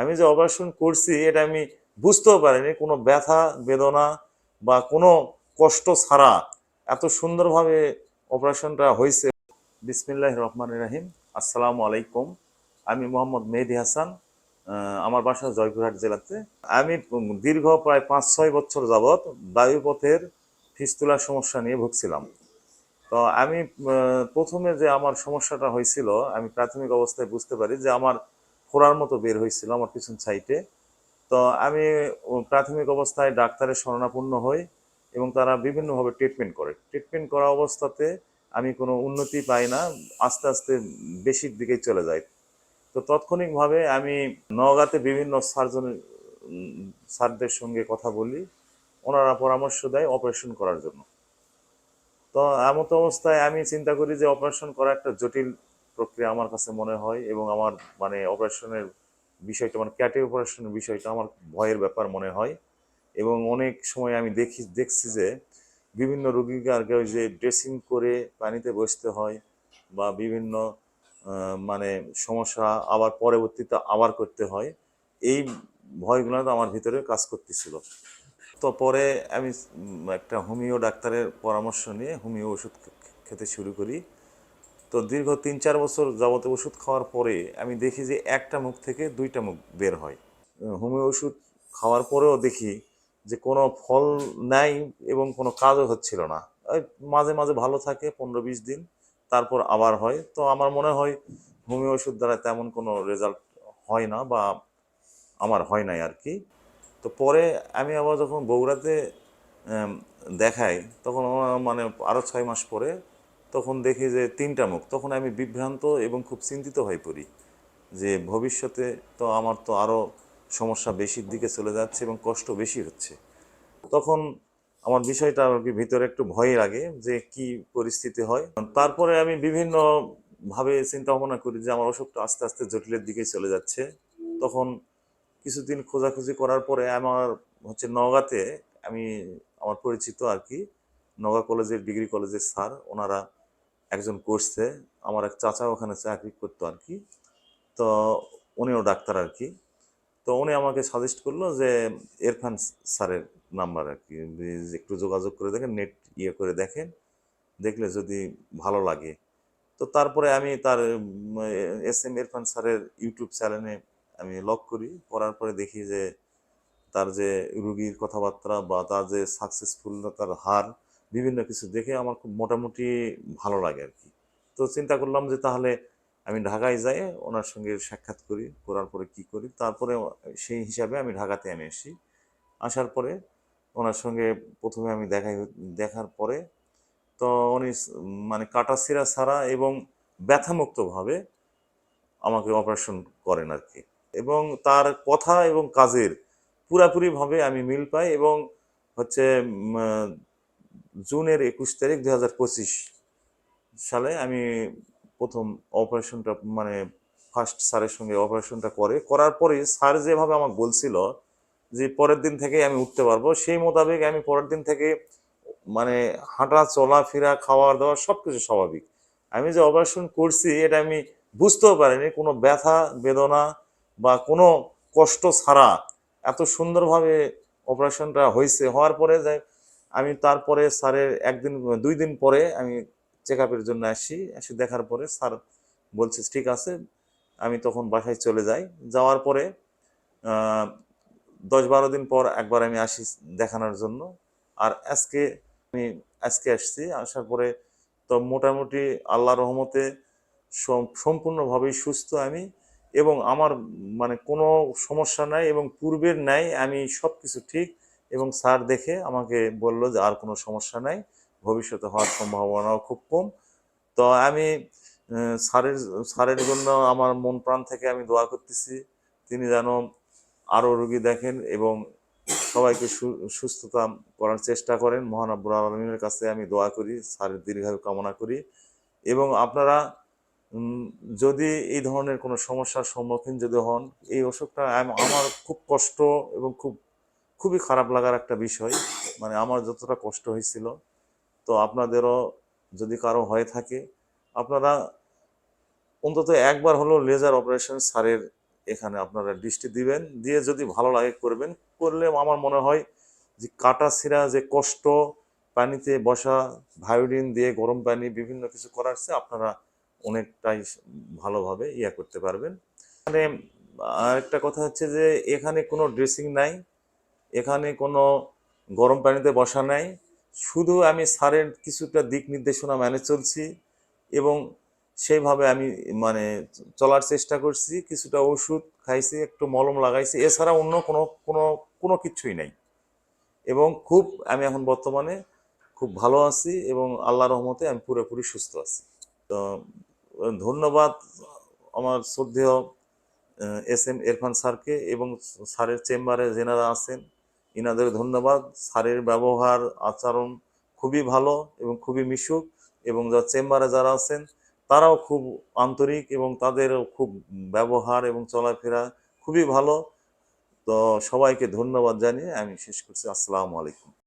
আমি যে অপারেশন করছি, এটা আমি বুঝতেও পারিনি। কোনো ব্যথা, বেদনা বা কোনো কষ্ট ছাড়া এত সুন্দরভাবে অপারেশনটা হয়েছে। বিসমিল্লাহ রহমান রাহিম। আসসালামু আলাইকুম। আমি মোহাম্মদ মেহেদি হাসান আমার বাসা জয়পুরহাট জেলাতে। আমি দীর্ঘ প্রায় পাঁচ, ছয় বছর যাবৎ বায়ুপথের ফিস্তুলার সমস্যা নিয়ে ভুগছিলাম। তো আমি প্রথমে যে আমার সমস্যাটা হয়েছিল, আমি প্রাথমিক অবস্থায় বুঝতে পারি যে আমার ফোড়ার মতো বের হয়েছিল আমার পিছন সাইটে তো আমি প্রাথমিক অবস্থায় ডাক্তারের শরণাপন্ন হই এবং তারা বিভিন্নভাবে ট্রিটমেন্ট করে। ট্রিটমেন্ট করা অবস্থাতে আমি কোনো উন্নতি পাই না, আস্তে আস্তে বেশির দিকেই চলে যায় তো তাৎক্ষণিকভাবে আমি নওগাঁতে বিভিন্ন সার্জনের স্যারদের সঙ্গে কথা বলি, ওনারা পরামর্শ দেয় অপারেশন করার জন্য। তো এমত অবস্থায় আমি চিন্তা করি যে অপারেশন করা একটা জটিল প্রক্রিয়া আমার কাছে মনে হয় এবং আমার মানে অপারেশনের বিষয়টা মানে ক্যাটে অপারেশনের বিষয়টা আমার ভয়ের ব্যাপার মনে হয়। এবং অনেক সময় আমি দেখি, দেখছি যে বিভিন্ন রোগীকে আর কি ওই যে ড্রেসিং করে পানিতে বসতে হয় বা বিভিন্ন মানে সমস্যা আবার পরবর্তীতে আবার করতে হয়, এই ভয়গুলো তো আমার ভিতরে কাজ করতেছিল। তো পরে আমি একটা হোমিও ডাক্তারের পরামর্শ নিয়ে হোমিও ওষুধ খেতে শুরু করি। তো দীর্ঘ তিন চার বছর যাবত ওষুধ খাওয়ার পরে আমি দেখি যে একটা মুখ থেকে দুইটা মুখ বের হয়। হোমিও ওষুধ খাওয়ার পরেও দেখি যে কোনো ফল নাই এবং কোনো কাজও হচ্ছিল না। মাঝে মাঝে ভালো থাকে পনেরো বিশ দিন, তারপর আবার হয়। তো আমার মনে হয় হোমিও ওষুধ দ্বারা তেমন কোনো রেজাল্ট হয় না বা আমার হয় নাই আর কি। তো পরে আমি আবার যখন বগুড়াতে দেখাই, তখন মানে আরও ছয় মাস পরে তখন দেখি যে তিনটা মুখ। তখন আমি বিভ্রান্ত এবং খুব চিন্তিত হয়ে পড়ি যে ভবিষ্যতে তো আমার তো আরও সমস্যা বেশির দিকে চলে যাচ্ছে এবং কষ্ট বেশি হচ্ছে। তখন আমার বিষয়টা আর কি ভিতরে একটু ভয় লাগে যে কি পরিস্থিতি হয়। তারপরে আমি বিভিন্ন ভাবে চিন্তা ভাবনা করি যে আমার অসুখটা আস্তে আস্তে জটিলের দিকে চলে যাচ্ছে। তখন কিছুদিন খোঁজাখুঁজি করার পরে আমার হচ্ছে নওগাঁতে আমি, আমার পরিচিত আর কি, নওগাঁ কলেজের, ডিগ্রি কলেজের স্যার, ওনারা একজন করছে, আমার এক চাচা ওখানে চাকরি করতো আর কি। তো উনিও ডাক্তার আর কি। তো উনি আমাকে সাজেস্ট করল যে, এরফান স্যারের নাম্বার আর কি। একটু যোগাযোগ করে দেখেন নেট ইয়ে করে দেখেন। দেখলে যদি ভালো লাগে। তো তারপরে আমি তার এস এম ইরফান স্যারের ইউটিউব চ্যানেলে আমি লক করি। করার পরে দেখি যে, তার যে রুগীর কথাবার্তা বা তার যে সাকসেসফুল তার হার বিভিন্ন কিছু দেখে আমার খুব মোটামুটি ভালো লাগে আর কি। তো চিন্তা করলাম যে তাহলে আমি ঢাকায় যাই, ওনার সঙ্গে সাক্ষাৎ করি, করার পরে কি করি, তারপরে সেই হিসাবে আমি ঢাকাতে আমি আসি। আসার পরে ওনার সঙ্গে প্রথমে আমি দেখাই দেখার পরে তো উনি মানে কাটাছিরা ছাড়া এবং ব্যথামুক্তভাবে আমাকে অপারেশন করেন আর কি। এবং তার কথা এবং কাজের পুরাপুরিভাবে আমি মিল পাই এবং হচ্ছে জুনের একুশ তারিখ দুই হাজার পঁচিশ সালে আমি প্রথম অপারেশনটা মানে ফার্স্ট স্যারের সঙ্গে অপারেশনটা করে। করার পরে স্যার যেভাবে আমাকে বলছিল যে পরের দিন থেকে আমি উঠতে পারব, সেই মোতাবেক আমি পরের দিন থেকে মানে হাঁটা, চলাফেরা, খাওয়া দাওয়া সব কিছু স্বাভাবিক। আমি যে অপারেশন করছি এটা আমি বুঝতেও পারিনি। কোনো ব্যথা, বেদনা বা কোনো কষ্ট ছাড়া এত সুন্দরভাবে অপারেশনটা হয়েছে। হওয়ার পরে যে আমি তারপরে স্যারের একদিন, দুই দিন পরে আমি চেক আপের জন্য আসি। এসে দেখার পরে স্যার বলছে, ঠিক আছে, আমি তখন বাসায় চলে যাই। যাওয়ার পরে দশ বারো দিন পর একবার আমি আসি দেখানোর জন্য। আর আজকে আমি, আজকে আসছি। আসার পরে তো মোটামুটি আল্লাহ রহমতে সম্পূর্ণভাবেই সুস্থ আমি এবং আমার মানে কোনো সমস্যা নাই এবং পূর্বের নাই আমি সব কিছু ঠিক। এবং স্যার দেখে আমাকে বলল যে আর কোনো সমস্যা নাই, ভবিষ্যতে হওয়ার সম্ভাবনাও খুব কম। তো আমি স্যারের স্যারের জন্য আমার মন প্রাণ থেকে আমি দোয়া করতেছি, তিনি যেন আরও রুগী দেখেন এবং সবাইকে সুস্থতা করার চেষ্টা করেন। মহান আব্বুল আলমিনের কাছে আমি দোয়া করি, স্যারের দীর্ঘায়ু কামনা করি। এবং আপনারা যদি এই ধরনের কোনো সমস্যার সম্মুখীন যদি হন, এই অসুখটা আমার খুব কষ্ট এবং খুব খুবই খারাপ লাগার একটা বিষয়। মানে আমার যতটা কষ্ট হয়েছিল, তো আপনাদেরও যদি কারও হয়ে থাকে, আপনারা অন্তত একবার হলো লেজার অপারেশন সারের এখানে আপনারা দৃষ্টি দিবেন, দিয়ে যদি ভালো লাগে করবেন, করলে আমার মনে হয় যে কাটা ছিঁড়া যে কষ্ট, পানিতে বসা ভায়োডিন দিয়ে গরম পানি বিভিন্ন কিছু করার চেয়ে আপনারা অনেকটাই ভালোভাবে ইয়া করতে পারবেন। মানে আরেকটা কথা হচ্ছে যে এখানে কোনো ড্রেসিং নাই এখানে কোনো গরম পানিতে বসা নাই। শুধু আমি স্যারের কিছুটা দিক নির্দেশনা মেনে চলছি এবং সেইভাবে আমি মানে চলার চেষ্টা করছি। কিছুটা ওষুধ খাইছি, একটু মলম লাগাইছি। এছাড়া অন্য কোনো কোনো কোনো কিছুই নাই। এবং খুব আমি এখন বর্তমানে খুব ভালো আছি এবং আল্লাহ রহমতে আমি পুরোপুরি সুস্থ আছি। তো, ধন্যবাদ আমার শ্রদ্ধেয় এস এম ইরফান স্যারকে এবং স্যারের চেম্বারে যেনারা আছেন। ইনাদের ধন্যবাদ। সারের ব্যবহার, আচরণ খুবই ভালো এবং খুবই মিশুক এবং যা চেম্বারে যারা আছেন, তারাও খুব আন্তরিক এবং তাদেরও খুব ব্যবহার এবং চলাফেরা খুবই ভালো। তো সবাইকে ধন্যবাদ জানিয়ে আমি শেষ করছি। আসসালামু আলাইকুম।